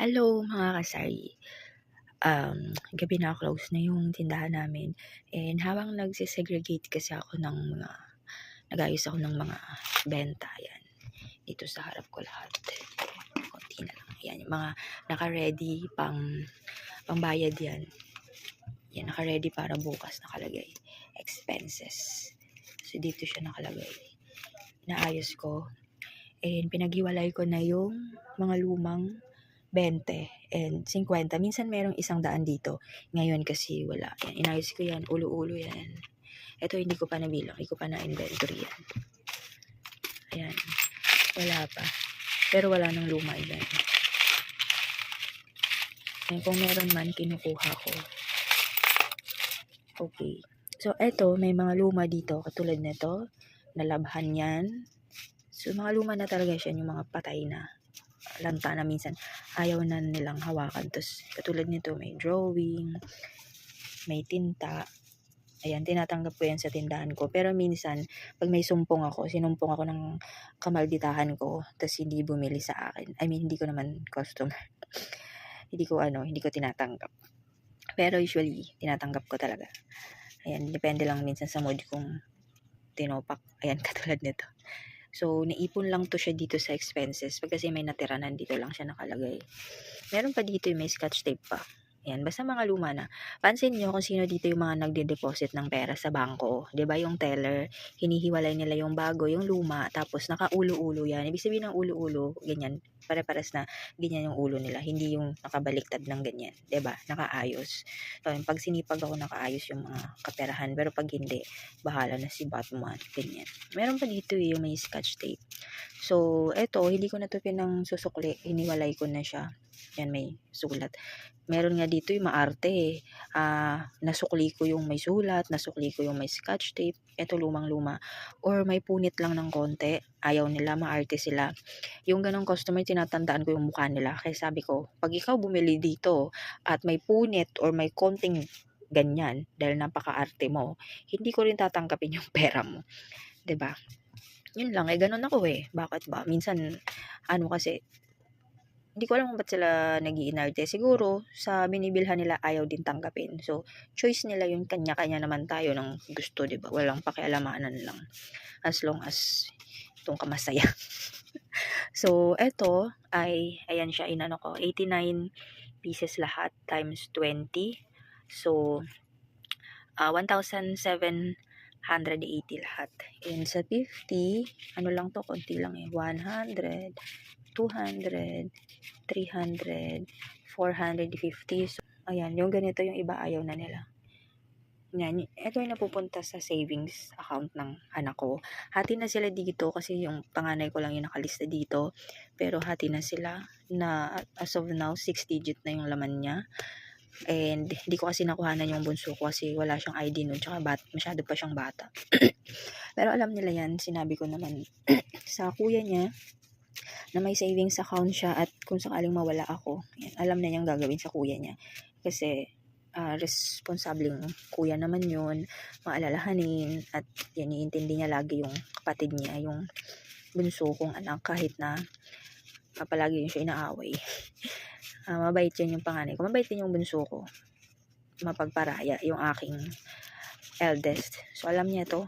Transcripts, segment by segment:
Hello mga kasari. Um, gabi na close na yung tindahan namin. And habang nagse-segregate kasi ako ng mga, nagayos ako ng mga benta. Yan. Dito sa harap ko lahat. Konti na lang. Yan. Yung mga naka-ready pang, pangbayad yan. Yan. Naka-ready para bukas nakalagay. Expenses. So dito siya nakalagay. Inaayos ko. And pinaghiwalay ko na yung mga lumang 20 and 50. Minsan merong isang daan dito. Ngayon kasi wala. Yan, inayos ko yan. Ulo-ulo yan. Ito hindi ko pa nabilang. Hindi ko pa na-inventory yan. Ayan. Wala pa. Pero wala nang luma yan. Ayan, kung meron man, kinukuha ko. Okay. So, eto, may mga luma dito. Katulad nito. Nalabhan yan. So, mga luma na talaga siya. Yung mga patay na lanta na minsan ayaw na nilang hawakan. Tapos, katulad nito, may drawing, may tinta. Ayan, tinatanggap ko yan sa tindahan ko. Pero minsan, pag may sumpong ako, sinumpong ako ng kamalditahan ko, tapos hindi bumili sa akin. I mean, hindi ko naman customer. hindi ko ano, hindi ko tinatanggap. Pero usually, tinatanggap ko talaga. Ayan, depende lang minsan sa mood kung tinopak. Ayan, katulad nito. So, naipon lang to siya dito sa expenses. Pag kasi may natira, nandito lang siya nakalagay. Meron pa dito yung may scotch tape pa. Yan, basta mga luma na. Pansin nyo kung sino dito yung mga nagde-deposit ng pera sa bangko. ba yung teller, hinihiwalay nila yung bago, yung luma, tapos nakaulo-ulo yan. Ibig sabihin ng ulo-ulo, ganyan, pare-pares na ganyan yung ulo nila. Hindi yung nakabaliktad ng ganyan. ba Nakaayos. So, pag sinipag ako, nakaayos yung mga kaperahan. Pero pag hindi, bahala na si Batman. Ganyan. Meron pa dito eh, yung may scotch tape. So, eto, hindi ko na to pinang susukli. Hiniwalay ko na siya. Yan, may sulat meron nga dito yung maarte eh. Uh, nasukli ko yung may sulat, nasukli ko yung may scotch tape, eto lumang-luma. Or may punit lang ng konti, ayaw nila, maarte sila. Yung ganong customer, tinatandaan ko yung mukha nila. Kaya sabi ko, pag ikaw bumili dito at may punit or may konting ganyan, dahil napaka-arte mo, hindi ko rin tatanggapin yung pera mo. ba diba? Yun lang, eh, ganun ako eh. Bakit ba? Minsan, ano kasi, hindi ko alam kung ba't sila nagiinarte. Siguro, sa binibilhan nila ayaw din tanggapin. So, choice nila yung kanya-kanya naman tayo ng gusto, di ba? Walang pakialamanan lang. As long as itong kamasaya. so, eto ay, ayan siya, inano ko, 89 pieces lahat times 20. So, uh, 1,780 lahat. And sa 50, ano lang to, konti lang eh, 100, 200, 300, 450. So, ayan, yung ganito yung iba ayaw na nila. Yan, ito yung napupunta sa savings account ng anak ko. Hati na sila dito kasi yung panganay ko lang yung nakalista dito. Pero hati na sila na as of now, 6 digit na yung laman niya. And hindi ko kasi nakuhanan yung bunso ko kasi wala siyang ID nun. Tsaka bat, masyado pa siyang bata. Pero alam nila yan, sinabi ko naman sa kuya niya na may savings account siya at kung sakaling mawala ako, yan, alam na niyang gagawin sa kuya niya. Kasi uh, responsableng kuya naman yun, maalalahanin at yan, iintindi niya lagi yung kapatid niya, yung bunso kong anak kahit na uh, palagi yun siya inaaway. uh, mabait yan yung panganay ko. Mabait din yung bunso ko. Mapagparaya yung aking eldest. So, alam niya to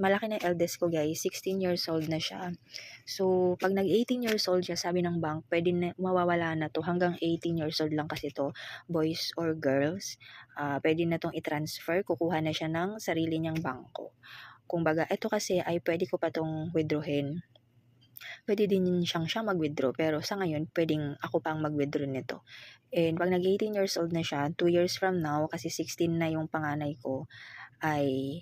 malaki na eldest ko guys, 16 years old na siya. So, pag nag-18 years old siya, sabi ng bank, pwede na, mawawala na to hanggang 18 years old lang kasi to, boys or girls. Uh, pwede na tong i-transfer, kukuha na siya ng sarili niyang bangko. Kung baga, ito kasi ay pwede ko pa tong withdrawin. Pwede din siyang siya mag-withdraw, pero sa ngayon, pwedeng ako pang mag-withdraw nito. And pag nag-18 years old na siya, 2 years from now, kasi 16 na yung panganay ko, ay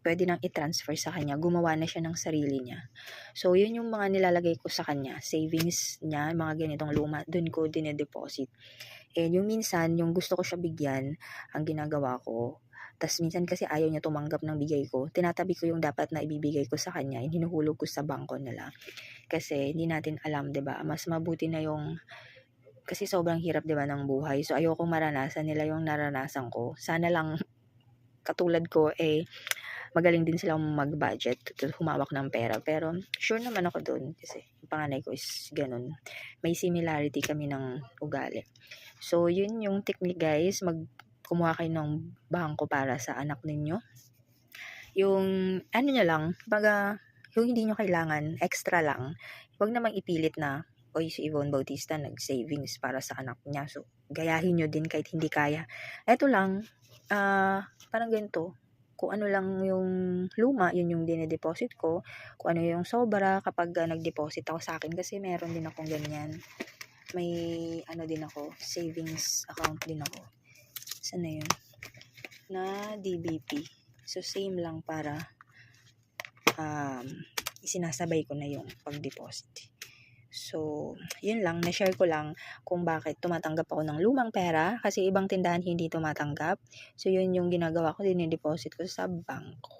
pwede nang i-transfer sa kanya. Gumawa na siya ng sarili niya. So, yun yung mga nilalagay ko sa kanya. Savings niya, mga ganitong luma, dun ko dine-deposit. And yung minsan, yung gusto ko siya bigyan, ang ginagawa ko, tas minsan kasi ayaw niya tumanggap ng bigay ko, tinatabi ko yung dapat na ibibigay ko sa kanya, yung hinuhulog ko sa bangko nila. Kasi hindi natin alam, 'di ba? Mas mabuti na yung kasi sobrang hirap 'di ba ng buhay. So ayoko maranasan nila yung naranasan ko. Sana lang katulad ko eh magaling din silang mag-budget, humawak ng pera. Pero sure naman ako doon kasi yung panganay ko is ganun. May similarity kami ng ugali. So, yun yung technique guys. Mag kumuha kayo ng bangko para sa anak ninyo. Yung, ano nyo lang, baga, yung hindi nyo kailangan, extra lang. Huwag namang ipilit na, o si Yvonne Bautista nag-savings para sa anak niya. So, gayahin nyo din kahit hindi kaya. Eto lang, ah, parang ganito, kung ano lang yung luma, yun yung dinedeposit ko. Kung ano yung sobra kapag uh, nag-deposit ako sa akin kasi meron din akong ganyan. May ano din ako, savings account din ako. Saan na yun? Na DBP. So, same lang para um, isinasabay ko na yung pag-deposit. So, yun lang, na-share ko lang kung bakit tumatanggap ako ng lumang pera kasi ibang tindahan hindi tumatanggap. So, yun yung ginagawa ko, dinideposit ko sa bangko.